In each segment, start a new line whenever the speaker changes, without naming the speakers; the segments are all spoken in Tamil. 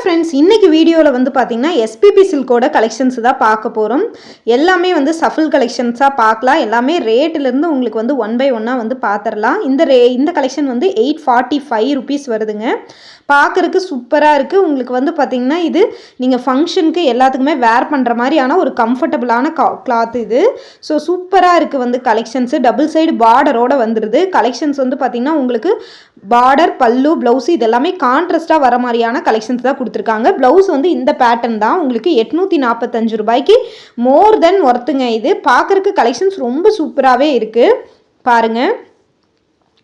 ஃப்ரெண்ட்ஸ் இன்னைக்கு வீடியோவில் வந்து பார்த்தீங்கன்னா எஸ்பிபி சில்கோட கலெக்ஷன்ஸ் தான் பார்க்க போகிறோம் எல்லாமே வந்து சஃபல் கலெக்ஷன்ஸாக பார்க்கலாம். எல்லாமே ரேட்டிலேருந்து உங்களுக்கு வந்து ஒன் பை ஒன்னாக வந்து பார்த்துடலாம் இந்த ரே இந்த கலெக்ஷன் வந்து எயிட் ஃபார்ட்டி ஃபைவ் ருபீஸ் வருதுங்க. பார்க்குறக்கு சூப்பராக இருக்குது உங்களுக்கு வந்து பார்த்திங்கன்னா இது நீங்கள் ஃபங்க்ஷனுக்கு எல்லாத்துக்குமே வேர் பண்ணுற மாதிரியான ஒரு கம்ஃபர்டபுளான கா கிளாத் இது. ஸோ சூப்பராக இருக்குது வந்து கலெக்ஷன்ஸு டபுள் சைடு பார்டரோடு வந்துடுது கலெக்ஷன்ஸ் வந்து பார்த்திங்கன்னா உங்களுக்கு பார்டர் பல்லு ப்ளவுஸ் இது எல்லாமே வர மாதிரியான கலெக்ஷன்ஸ் தான் கொடுத்துருக்காங்க. ப்ளவுஸ் வந்து இந்த பேட்டர்ன் தான். உங்களுக்கு எட்நூற்றி நாற்பத்தஞ்சு ரூபாய்க்கு மோர் தென் ஒர்த்துங்க இது. பார்க்குறக்கு கலெக்ஷன்ஸ் ரொம்ப சூப்பராகவே இருக்குது பாருங்கள்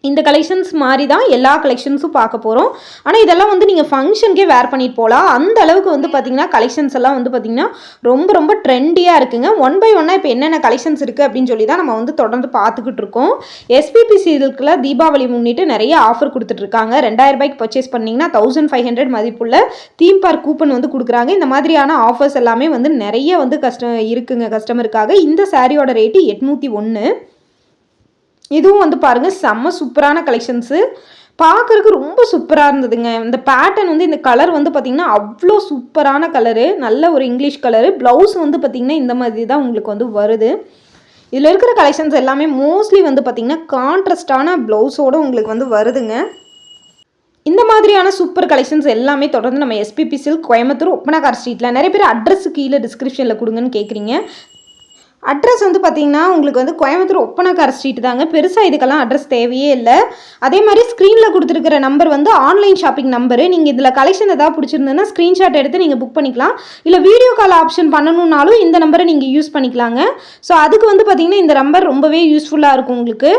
இந்த கலெக்ஷன்ஸ் மாதிரி தான் எல்லா கலெக்ஷன்ஸும் பார்க்க போகிறோம் ஆனால் இதெல்லாம் வந்து நீங்கள் ஃபங்க்ஷனுக்கே வேர் பண்ணிட்டு போகலாம் அந்த அளவுக்கு வந்து பார்த்தீங்கன்னா கலெக்ஷன்ஸ் எல்லாம் வந்து பார்த்தீங்கன்னா ரொம்ப ரொம்ப ட்ரெண்டியாக இருக்குங்க. ஒன் பை ஒன்னாக இப்போ என்னென்ன கலெக்ஷன்ஸ் இருக்குது அப்படின்னு சொல்லி தான் நம்ம வந்து தொடர்ந்து பார்த்துக்கிட்டு இருக்கோம். எஸ்பிபி சில்கில் தீபாவளி முன்னிட்டு நிறைய ஆஃபர் கொடுத்துட்ருக்காங்க ரெண்டாயிரம் ரூபாய்க்கு பர்ச்சேஸ் பண்ணிங்கன்னா தௌசண்ட் ஃபைவ் ஹண்ட்ரட் மதிப்புள்ள தீம் பார்க் கூப்பன் வந்து கொடுக்குறாங்க. இந்த மாதிரியான ஆஃபர்ஸ் எல்லாமே வந்து நிறைய வந்து கஸ்ட இருக்குங்க கஸ்டமருக்காக இந்த சாரியோட ரேட்டு எட்நூற்றி ஒன்று இதுவும் வந்து பாருங்கள் செம்ம சூப்பரான கலெக்ஷன்ஸு பார்க்குறக்கு ரொம்ப சூப்பராக இருந்ததுங்க. இந்த பேட்டர்ன் வந்து இந்த கலர் வந்து பார்த்திங்கன்னா அவ்வளோ சூப்பரான கலரு நல்ல ஒரு இங்கிலீஷ் கலரு ப்ளவுஸ் வந்து பார்த்திங்கன்னா இந்த மாதிரி தான் உங்களுக்கு வந்து வருது. இதில் இருக்கிற கலெக்ஷன்ஸ் எல்லாமே மோஸ்ட்லி வந்து பார்த்திங்கன்னா கான்ட்ரஸ்டான ப்ளவுஸோடு உங்களுக்கு வந்து வருதுங்க. இந்த மாதிரியான சூப்பர் கலெக்ஷன்ஸ் எல்லாமே தொடர்ந்து நம்ம எஸ்பிபி சில்க் கோயம்புத்தூர் ஒப்பனாகார் ஸ்ட்ரீட்டில் நிறைய பேர் அட்ரஸ் கீழே டிஸ்கிரிப்ஷனில் கொடுங்கன்னு கேட்குறீங்க அட்ரஸ் வந்து பார்த்தீங்கன்னா உங்களுக்கு வந்து கோயம்புத்தூர் ஒப்பனக்கார ஸ்ட்ரீட் தாங்க. பெருசாக இதுக்கெல்லாம் அட்ரஸ் தேவையே இல்லை. அதே மாதிரி ஸ்க்ரீனில் கொடுத்துருக்கிற நம்பர் வந்து ஆன்லைன் ஷாப்பிங் நம்பரு நீங்கள் இதில் கலெக்ஷன் ஏதாவது பிடிச்சிருந்ததுன்னா ஸ்க்ரீன்ஷாட் எடுத்து நீங்கள் புக் பண்ணிக்கலாம். இல்லை வீடியோ கால் ஆப்ஷன் பண்ணணுன்னாலும் இந்த நம்பரை நீங்கள் யூஸ் பண்ணிக்கலாங்க. ஸோ அதுக்கு வந்து பார்த்தீங்கன்னா இந்த நம்பர் ரொம்பவே யூஸ்ஃபுல்லாக இருக்கும் உங்களுக்கு.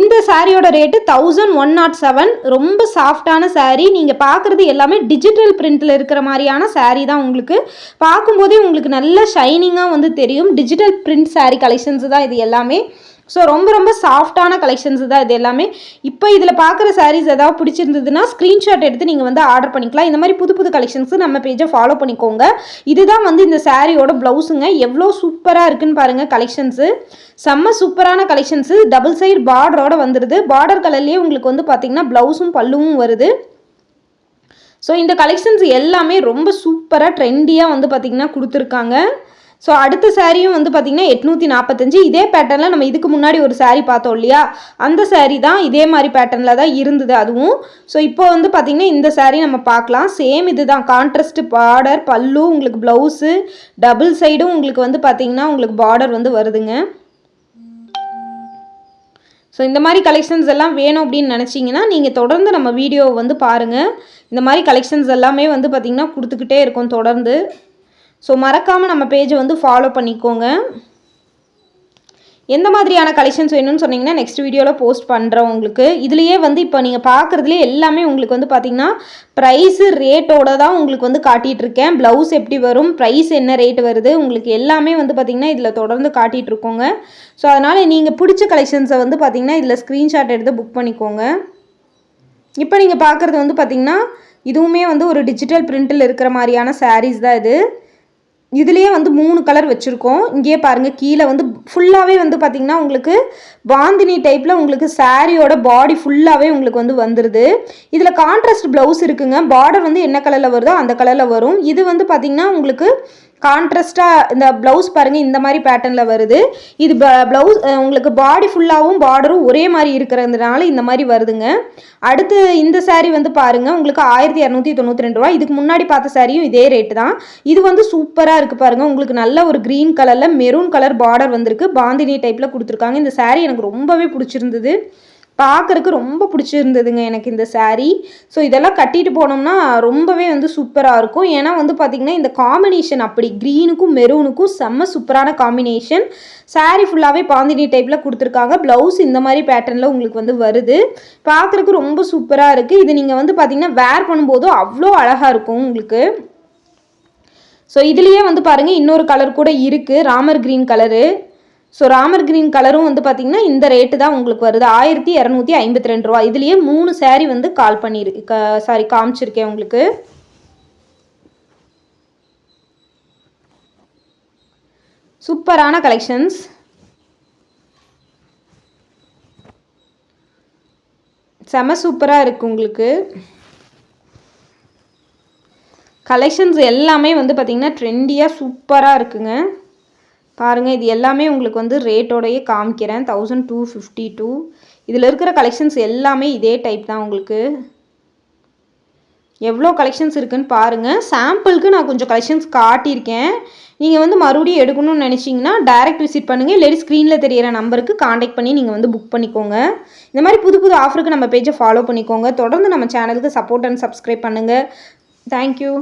இந்த சாரியோட rate thousand one nought seven ரொம்ப சாஃப்டான saree. நீங்கள் பார்க்குறது எல்லாமே டிஜிட்டல் பிரிண்டில் இருக்கிற மாதிரியான saree தான் உங்களுக்கு. பார்க்கும்போதே உங்களுக்கு நல்ல ஷைனிங்காக வந்து தெரியும். டிஜிட்டல் பிரிண்ட் saree கலெக்ஷன்ஸ் தான் இது எல்லாமே. ஸோ ரொம்ப ரொம்ப சாஃப்டான கலெக்ஷன்ஸ் தான் இது எல்லாமே. இப்போ இதில் பார்க்குற சாரீஸ் ஏதாவது பிடிச்சிருந்ததுன்னா ஸ்க்ரீன்ஷாட் எடுத்து நீங்கள் வந்து ஆர்டர் பண்ணிக்கலாம். இந்த மாதிரி புது புது கலெக்ஷன்ஸ் நம்ம பேஜை ஃபாலோ பண்ணிக்கோங்க. இதுதான் வந்து இந்த சாரியோட ப்ளவுஸுங்க எவ்வளோ சூப்பராக இருக்குன்னு பாருங்கள் கலெக்ஷன்ஸு செம்ம சூப்பரான கலெக்ஷன்ஸு டபுள் சைடு பார்டரோட வந்துடுது பார்டர் கலர்லேயே உங்களுக்கு வந்து பார்த்தீங்கன்னா ப்ளவுஸும் பல்லுவும் வருது. ஸோ இந்த கலெக்ஷன்ஸ் எல்லாமே ரொம்ப சூப்பராக ட்ரெண்டியாக வந்து பார்த்திங்கன்னா கொடுத்துருக்காங்க. ஸோ அடுத்த சாரியும் வந்து பார்த்திங்கன்னா எட்நூற்றி நாற்பத்தஞ்சு இதே பேட்டர்னில் நம்ம இதுக்கு முன்னாடி ஒரு சாரீ பார்த்தோம் இல்லையா? அந்த சாரீ தான் இதே மாதிரி பேட்டர்னில் தான் இருந்தது அதுவும். ஸோ இப்போ வந்து பார்த்திங்கன்னா இந்த சாரீ நம்ம பார்க்கலாம். சேம் இது தான் கான்ட்ராஸ்ட் பார்டர் பல்லு உங்களுக்கு ப்ளவுஸு டபுள் சைடும் உங்களுக்கு வந்து பார்த்திங்கன்னா உங்களுக்கு பார்டர் வந்து வருதுங்க. ஸோ இந்த மாதிரி கலெக்ஷன்ஸ் எல்லாம் வேணும் அப்படின்னு நினச்சிங்கன்னா நீங்கள் தொடர்ந்து நம்ம வீடியோவை வந்து பாருங்கள் இந்த மாதிரி கலெக்ஷன்ஸ் எல்லாமே வந்து பார்த்திங்கன்னா கொடுத்துக்கிட்டே இருக்கும் தொடர்ந்து. ஸோ மறக்காமல் நம்ம பேஜை வந்து ஃபாலோ பண்ணிக்கோங்க. எந்த மாதிரியான கலெக்ஷன்ஸ் வேணும்னு சொன்னீங்கன்னா நெக்ஸ்ட் வீடியோவில் போஸ்ட் பண்ணுறோம் உங்களுக்கு. இதுலேயே வந்து இப்போ நீங்கள் பார்க்குறதுலே எல்லாமே உங்களுக்கு வந்து பார்த்தீங்கன்னா ப்ரைஸு ரேட்டோட தான் உங்களுக்கு வந்து காட்டிகிட்டு இருக்கேன். ப்ளவுஸ் எப்படி வரும் ப்ரைஸ் என்ன ரேட் வருது உங்களுக்கு எல்லாமே வந்து பார்த்திங்கன்னா இதில் தொடர்ந்து காட்டிகிட்டு இருக்கோங்க. ஸோ அதனால் நீங்கள் பிடிச்ச கலெக்ஷன்ஸை வந்து பார்த்திங்கன்னா இதில் ஸ்க்ரீன்ஷாட் எடுத்து புக் பண்ணிக்கோங்க. இப்போ நீங்கள் பார்க்குறது வந்து பார்த்திங்கன்னா இதுவுமே வந்து ஒரு டிஜிட்டல் பிரிண்டில் இருக்கிற மாதிரியான சாரீஸ் தான் இது. இதுலேயே வந்து மூணு கலர் வச்சுருக்கோம். இங்கேயே பாருங்கள் கீழே வந்து ஃபுல்லாகவே வந்து பார்த்திங்கன்னா உங்களுக்கு பாந்தினி டைப்பில் உங்களுக்கு சாரியோட பாடி ஃபுல்லாகவே உங்களுக்கு வந்து வந்துடுது இதில் கான்ட்ராஸ்ட் ப்ளவுஸ் இருக்குங்க. பார்டர் வந்து என்ன கலரில் வருதோ அந்த கலரில் வரும். இது வந்து பார்த்திங்கன்னா உங்களுக்கு கான்ட்ராஸ்ட்டாக இந்த ப்ளவுஸ் பாருங்கள் இந்த மாதிரி பேட்டர்னில் வருது. இது ப்ளவுஸ் உங்களுக்கு பாடி ஃபுல்லாகவும் பார்டரும் ஒரே மாதிரி இருக்கிறதுனால இந்த மாதிரி வருதுங்க. அடுத்து இந்த சாரீ வந்து பாருங்கள் உங்களுக்கு ஆயிரத்தி இரநூத்தி தொண்ணூற்றி ரெண்டு ரூபா இதுக்கு முன்னாடி பார்த்த சாரியும் இதே ரேட்டு தான். இது வந்து சூப்பராக இருக்குது பாருங்கள் உங்களுக்கு நல்ல ஒரு க்ரீன் கலரில் மெரூன் கலர் பார்டர் வந்திருக்கு. பாந்தினி டைப்பில் கொடுத்துருக்காங்க. இந்த சாரீ எனக்கு ரொம்பவே பிடிச்சிருந்தது. பார்க்குறக்கு ரொம்ப பிடிச்சிருந்ததுங்க எனக்கு இந்த saree. ஸோ இதெல்லாம் கட்டிட்டு போனோம்னா ரொம்பவே வந்து சூப்பராக இருக்கும். ஏன்னா வந்து பார்த்திங்கன்னா இந்த காம்பினேஷன் அப்படி க்ரீனுக்கும் மெரூனுக்கும் செம்ம சூப்பரான காம்பினேஷன் சாரீ ஃபுல்லாகவே பாந்தினி டைப்பில் கொடுத்துருக்காங்க. ப்ளவுஸ் இந்த மாதிரி பேட்டர்னில் உங்களுக்கு வந்து வருது. பார்க்குறக்கு ரொம்ப சூப்பராக இருக்குது இது நீங்கள் வந்து பார்த்திங்கன்னா வேர் பண்ணும்போது அவ்வளோ அழகாக இருக்கும் உங்களுக்கு. ஸோ இதுலேயே வந்து பாருங்கள் இன்னொரு கலர் கூட இருக்குது Ramar green colour so Ramar green கலரும் வந்து பார்த்திங்கன்னா இந்த ரேட்டு தான் உங்களுக்கு வருது. ஆயிரத்தி இரநூத்தி ஐம்பத்தி ரெண்டு ரூபா இதுலேயே மூணு சேரீ வந்து கால் பண்ணியிருக்கு க சாரி காமிச்சிருக்கேன் உங்களுக்கு. சூப்பரான கலெக்ஷன்ஸ் செம சூப்பராக இருக்குது உங்களுக்கு. கலெக்ஷன்ஸ் எல்லாமே வந்து பார்த்திங்கன்னா ட்ரெண்டியாக சூப்பராக இருக்குங்க. பாருங்கள் இது எல்லாமே உங்களுக்கு வந்து ரேட்டோடையே காமிக்கிறேன். தௌசண்ட் டூ ஃபிஃப்டி டூ இதில் இருக்கிற கலெக்ஷன்ஸ் எல்லாமே இதே டைப் தான் உங்களுக்கு. எவ்வளோ கலெக்ஷன்ஸ் இருக்குன்னு பாருங்கள் சாம்பிளுக்கு நான் கொஞ்சம் கலெக்ஷன்ஸ் காட்டியிருக்கேன். நீங்கள் வந்து மறுபடியும் எடுக்கணும்னு நினச்சிங்கன்னா டைரக்ட் விசிட் பண்ணுங்கள் இல்லாட்டி ஸ்க்ரீனில் தெரியிற நம்பருக்கு காண்டாக்ட் பண்ணி நீங்கள் வந்து புக் பண்ணிக்கோங்க. இந்த மாதிரி புது புது ஆஃபருக்கு நம்ம பேஜை ஃபாலோ பண்ணிக்கோங்க. தொடர்ந்து நம்ம சேனலுக்கு சப்போர்ட் அண்ட் சப்ஸ்கிரைப் பண்ணுங்கள் தேங்க்யூ